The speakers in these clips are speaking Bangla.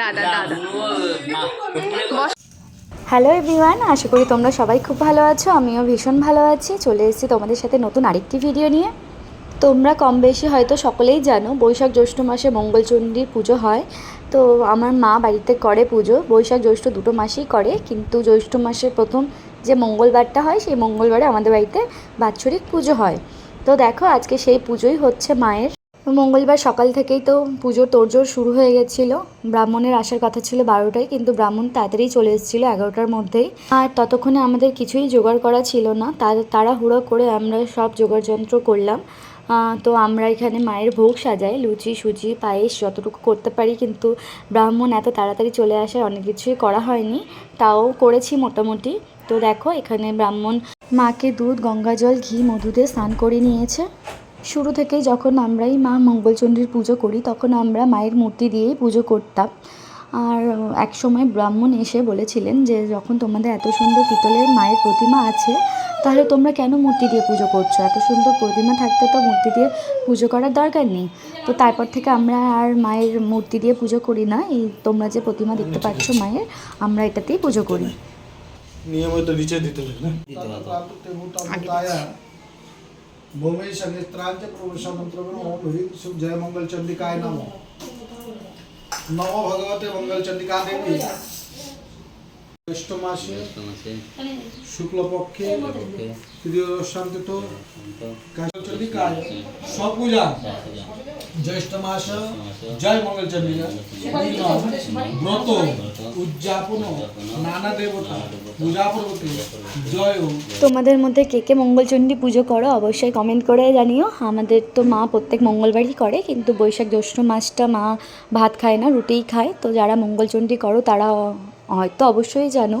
দাদা দাদা। হ্যালো এভরিওয়ান আশা করি তোমরা সবাই খুব ভালো আছো আমিও ভীষণ ভালো আছি। চলে এসেছি তোমাদের সাথে নতুন আরেকটি ভিডিও নিয়ে। তোমরা কম বেশি হয়তো সকলেই জানো বৈশাখ জ্যৈষ্ঠ মাসে মঙ্গলচণ্ডীর পুজো হয়। তো আমার মা বাড়িতে করে পুজো বৈশাখ জ্যৈষ্ঠ দুটো মাসেই করে কিন্তু জ্যৈষ্ঠ মাসের প্রথম যে মঙ্গলবারটা হয় সেই মঙ্গলবারে আমাদের বাড়িতে বাৎসরিক পুজো হয়। তো দেখো আজকে সেই পুজোই হচ্ছে মায়ের। মঙ্গলবার সকাল থেকেই তো পুজোর তোড়জোড় শুরু হয়ে গেছিল। ব্রাহ্মণের আসার কথা ছিল বারোটায়, কিন্তু ব্রাহ্মণ তাড়াতাড়ি চলে এসেছিল এগারোটার মধ্যেই। আর ততক্ষণে আমাদের কিছুই জোগাড় করা ছিল না। তাড়াহুড়ো করে আমরা সব জোগাড় যন্ত্র করলাম তো আমরা এখানে মায়ের ভোগ সাজাই, লুচি, সুজি, পায়েস যতটুকু করতে পারি, কিন্তু ব্রাহ্মণ এত তাড়াতাড়ি চলে আসায় অনেক কিছুই করা হয়নি। তাও করেছি মোটামুটি। তো দেখো, এখানে ব্রাহ্মণ মাকে দুধ, গঙ্গা জল, ঘি, মধু দিয়ে স্নান করে নিয়েছে। শুরু থেকেই যখন আমরাই মা মঙ্গলচণ্ডীর পুজো করি তখন আমরা মায়ের মূর্তি দিয়েই পুজো করতাম। আর এক সময় ব্রাহ্মণ এসে বলেছিলেন যে যখন তোমাদের এত সুন্দর পিতলের মায়ের প্রতিমা আছে তাহলে তোমরা কেন মূর্তি দিয়ে পুজো করছ? এত সুন্দর প্রতিমা থাকতে তো মূর্তি দিয়ে পুজো করার দরকার নেই। তো তারপর থেকে আমরা আর মায়ের মূর্তি দিয়ে পুজো করি না। এই তোমরা যে প্রতিমা দেখতে পাচ্ছ মায়ের আমরা এটাতেই পুজো করি। নিয়মিত নিচে দিতে হবে না भूमि संगित्रांच प्रवेश मंत्र ओम ह्रीं शुभ जय मंगल चंडिकाय नमो नमो भगवते मंगल चंडिका देवी জ্যৈষ্ঠ মাসে শুক্লপক্ষে তৃতীয় শান্তিত চন্ডিকায় সপূজা জ্যৈষ্ঠ মাস জয় মঙ্গল ব্রত উদযাপন নানা দেবতা পূজা পর্বতে জয় তোমাদের মধ্যে কে কে মঙ্গলচণ্ডী পুজো করো অবশ্যই কমেন্ট করে জানিও। আমাদের তো মা প্রত্যেক মঙ্গলবারই করে কিন্তু বৈশাখ জ্যৈষ্ঠ মাসটা মা ভাত খায় না রুটিই খায়। তো যারা মঙ্গলচণ্ডী করো তারা হয়তো অবশ্যই জানো।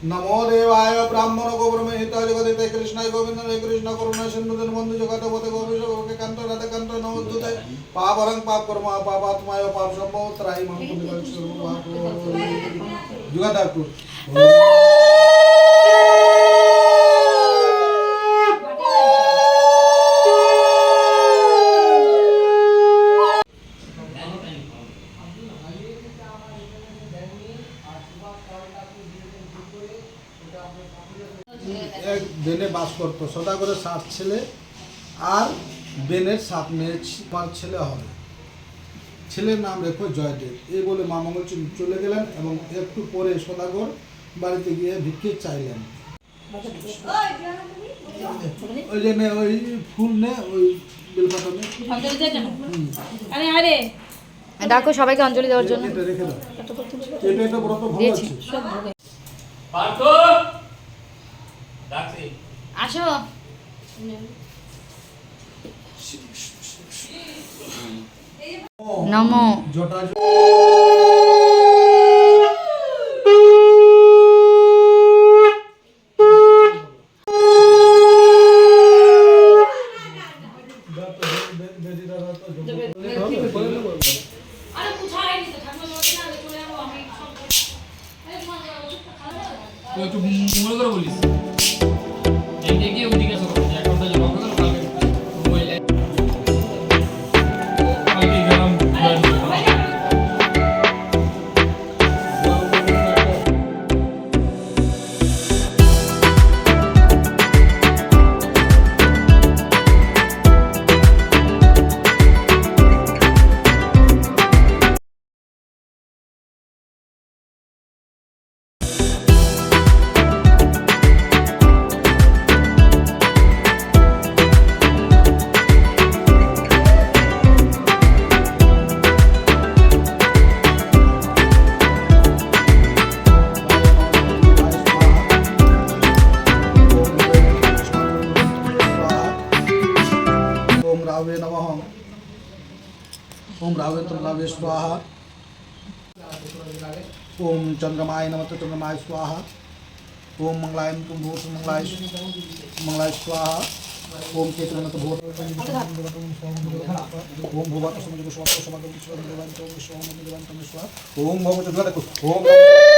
नमो देवाय ब्राह्मण गोब्रह्म हित जगदिते कृष्णाय गोविंद हरे कृष्ण करुणा सिंधु बंधु जगत पते गोविंद गोके कांत राधे कांत नमो दुते पापरं पाप कर्म पापात्माय पाप संभव त्राहि पुण्य सर्व जुगादाकुर করতো। সদাগরের সাত ছেলে আর বেনের সাত মেয়ে পাঁচ ছেলে হবে। ছেলের নাম রেখো জয়দেব। এই বলে মা মঙ্গল চলে গেলেন এবং একটু পরে সদাগর বাড়িতে গিয়ে ভিক্ষে চাইলেন। ওই জন্য ওই ফুল নে ওই বেলপাতা নে। আরে আরে। ডাকো সবাইকে অঞ্জলি দেওয়ার জন্য। এটা রেখে দাও। এটা একটা ব্রত ভালো আছে। পার্থ! ডাকছি। আসো। নমো। জটা একটু মনে করে বলিস। এদিকে গিয়ে ওদিকে ओम राघवेंद्र स्वाहा ओम चंद्रमाय नमः चंद्रमाय स्वाहा ओम मंगलाय भूत मंगलाय मंगलाय स्वाहा ओम केतुनत भूत ओम भूवत स्वाहा स्वाहा ओम स्वाहा ओम ओम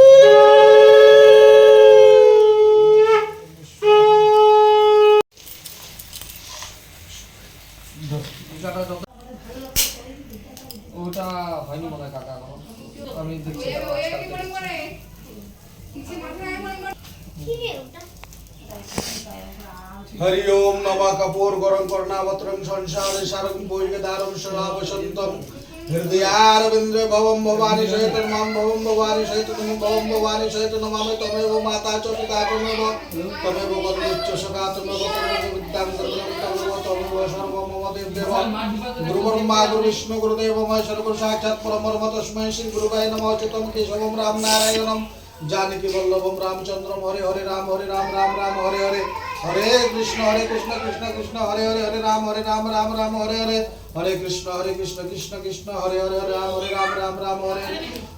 ওটা হয়নি মনে হয় কাকা এখনো। আমি দেখছি हरि ओम नमः कपूर गौरं करुणावत्रं संसार सारं भोजगदारं शरावसन्तं हृदयारविन्द्र भवं भवानी सहित मां भवं भवानी सहित तुम भवं भवानी सहित नमामि त्वमेव माता च पिता त्वमेव त्वमेव वरुणश्च सखा त्वमेव त्वमेव विद्यां सर्वं त्वमेव त्वमेव सर्वं मम देवदेव गुरुब्रह्मा गुरुविष्णु गुरुदेव महेश्वर गुरु साक्षात् परमर्म तस्मै श्री गुरुवाय नमः चितं केशवं राम नारायणं जानकी वल्लभम रामचंद्रम हरे हरे राम हरे राम राम राम हरे हरे हरे कृष्ण हरे कृष्ण कृष्ण कृष्ण, हरे हरे हरे राम हरे राम राम राम, हरे हरे। हरे कृष्ण हरे कृष्ण कृष्ण कृष्ण, हरे हरे हरे राम हरे राम राम राम, हरे।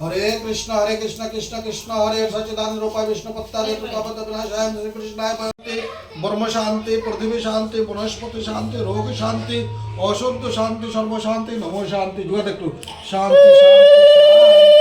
हरे कृष्ण हरे कृष्ण कृष्ण कृष्ण, हरे। सच्चिदानंद रूपाय विष्णु पत्ता दे प्रतापद विनाशाय श्री कृष्णाय भक्ति ब्रह्म शांति, पृथ्वी शांति, वनस्पति शांति, रोग शांति, अशुद्ध शांति, सर्व शांति, नमो शांति। देखो शांति शांति शांति।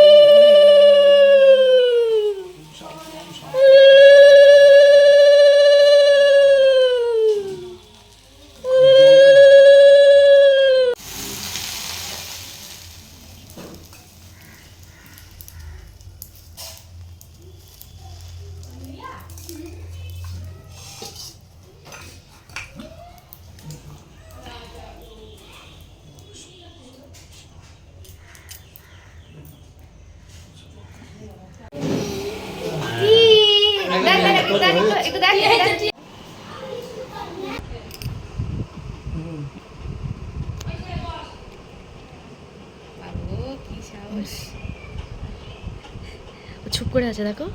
চুপ করে আছে দেখো।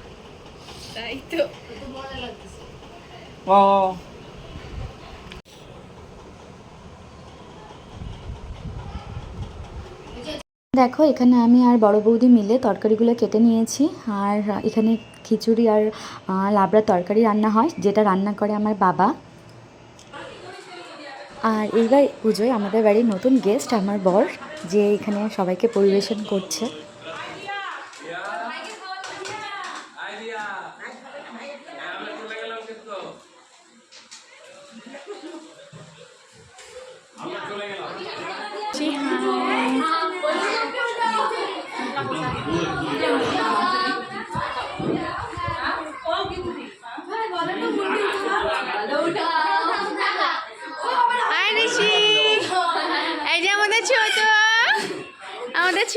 তাই তো। দেখো এখানে আমি আর বড় বৌদি মিলে তরকারিগুলো কেটে নিয়েছি। আর এখানে খিচুড়ি আর আহ, লাবড়ার তরকারি রান্না হয় যেটা রান্না করে আমার বাবা। আর এইবার পুজোয় আমাদের বাড়ির নতুন গেস্ট আমার বর, যে এখানে সবাইকে পরিবেশন করছে। হাই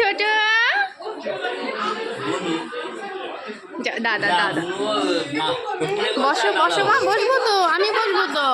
ছোট। দাদা দাদা। বসো বসো মা বসবো তো আমি বসবো তো।